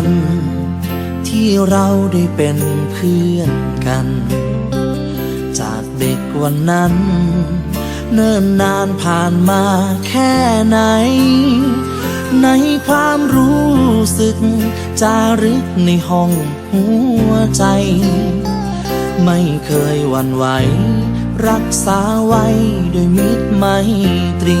วันที่เราได้เป็นเพื่อนกัน จากเด็กวันนั้น เนิ่นนานผ่านมาแค่ไหน ในความรู้สึก จารึกในห้องหัวใจ ไม่เคยวันไหว รักษาไว้ด้วยมิตรไมตรี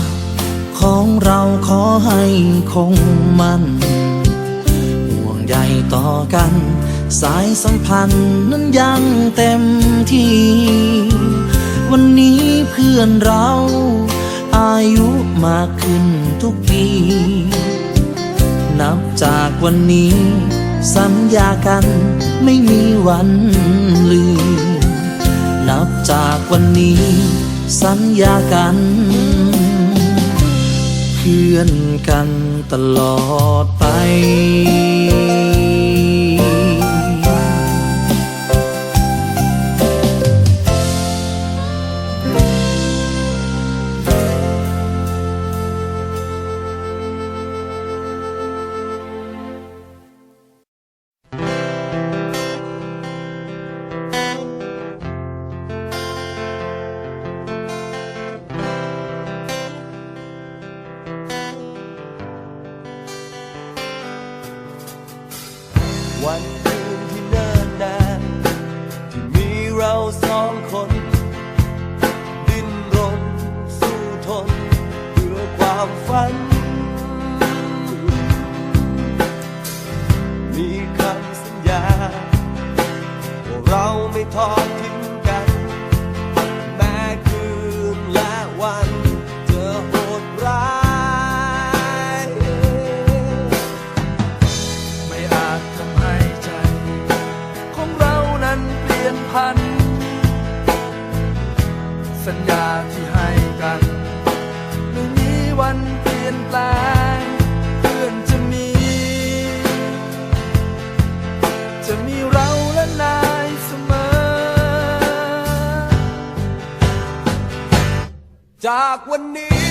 เราขอให้คงมันห่วงใยต่อกัน สายสัมพันธ์นั้นยังเต็มที่ วันนี้เพื่อนเรา อายุมากขึ้นทุกปี นับจากวันนี้ สัญญากันไม่มีวันลืม นับจากวันนี้ สัญญากัน พื่อนกันตลอดไป จากวันนี้